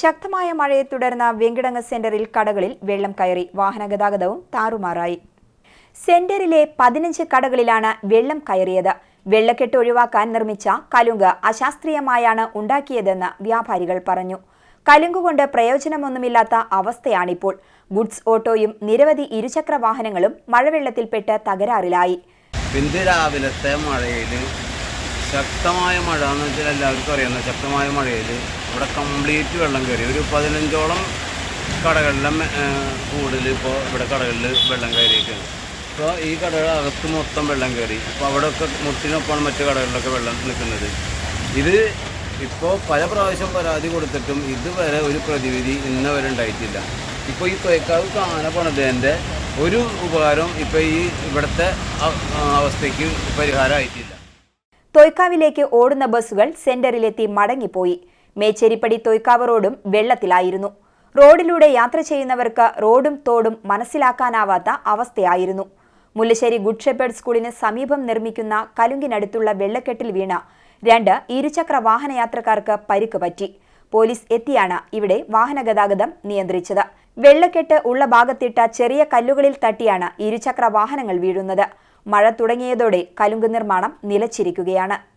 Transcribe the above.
ശക്തമായ മഴയെ തുടർന്ന് വെങ്കിടങ്ങ് സെന്ററിൽ കടകളിൽ വെള്ളം കയറി. വാഹനഗതാഗതവും താറുമാറായി. സെന്ററിലെ പതിനഞ്ച് കടകളിലാണ് വെള്ളം കയറിയത്. വെള്ളക്കെട്ട് ഒഴിവാക്കാൻ നിർമ്മിച്ച കലുങ്ക് അശാസ്ത്രീയമായാണ് ഉണ്ടാക്കിയതെന്ന് വ്യാപാരികൾ പറഞ്ഞു. കലുങ്കുകൊണ്ട് പ്രയോജനമൊന്നുമില്ലാത്ത അവസ്ഥയാണിപ്പോൾ. ഗുഡ്സ് ഓട്ടോയും നിരവധി ഇരുചക്ര വാഹനങ്ങളും മഴവെള്ളത്തിൽപ്പെട്ട് തകരാറിലായി. ശക്തമായ മഴ എന്ന് വെച്ചാൽ എല്ലാവർക്കും അറിയാവുന്ന ശക്തമായ മഴയിൽ ഇവിടെ കംപ്ലീറ്റ് വെള്ളം കയറി. ഒരു പതിനഞ്ചോളം കടകളിലെ കൂടുതൽ ഇപ്പോൾ ഇവിടെ കടകളിൽ വെള്ളം കയറിയിട്ടുണ്ട്. ഇപ്പോൾ ഈ കടകളുടെ അകത്ത് മൊത്തം വെള്ളം കയറി. അപ്പോൾ അവിടെയൊക്കെ മുട്ടിനൊപ്പമാണ് മറ്റു കടകളിലൊക്കെ വെള്ളം നിൽക്കുന്നത്. ഇത് ഇപ്പോൾ പല പ്രാവശ്യം പരാതി കൊടുത്തിട്ടും ഇതുവരെ ഒരു പ്രതിവിധി ഇന്ന് വരെ ഉണ്ടായിട്ടില്ല. ഇപ്പോൾ ഈ തേക്കാവ് കാന പണിതേന്റെ ഒരു ഉപകാരം ഇപ്പോൾ ഈ ഇവിടുത്തെ അവസ്ഥയ്ക്ക് പരിഹാരമായിട്ടില്ല. തൊയ്ക്കാവിലേക്ക് ഓടുന്ന ബസ്സുകൾ സെന്ററിലെത്തി മടങ്ങിപ്പോയി. മേച്ചേരിപ്പടി തൊയ്ക്കാവ് റോഡും വെള്ളത്തിലായിരുന്നു. റോഡിലൂടെ യാത്ര ചെയ്യുന്നവർക്ക് റോഡും തോടും മനസ്സിലാക്കാനാവാത്ത അവസ്ഥയായിരുന്നു. മുല്ലശ്ശേരി ഗുഡ് ഷെപ്പേർഡ് സ്കൂളിന് സമീപം നിർമ്മിക്കുന്ന കലുങ്കിനടുത്തുള്ള വെള്ളക്കെട്ടിൽ വീണ രണ്ട് ഇരുചക്ര വാഹനയാത്രക്കാർക്ക് പരിക്ക് പറ്റി. പോലീസ് എത്തിയാണ് ഇവിടെ വാഹനഗതാഗതം നിയന്ത്രിച്ചത്. വെള്ളക്കെട്ട് ഉള്ള ഭാഗത്തിട്ട ചെറിയ കല്ലുകളിൽ തട്ടിയാണ് ഇരുചക്ര വാഹനങ്ങൾ വീഴുന്നത്. മഴ തുടങ്ങിയതോടെ കലുങ്ക് നിർമ്മാണം നിലച്ചിരിക്കുകയാണ്.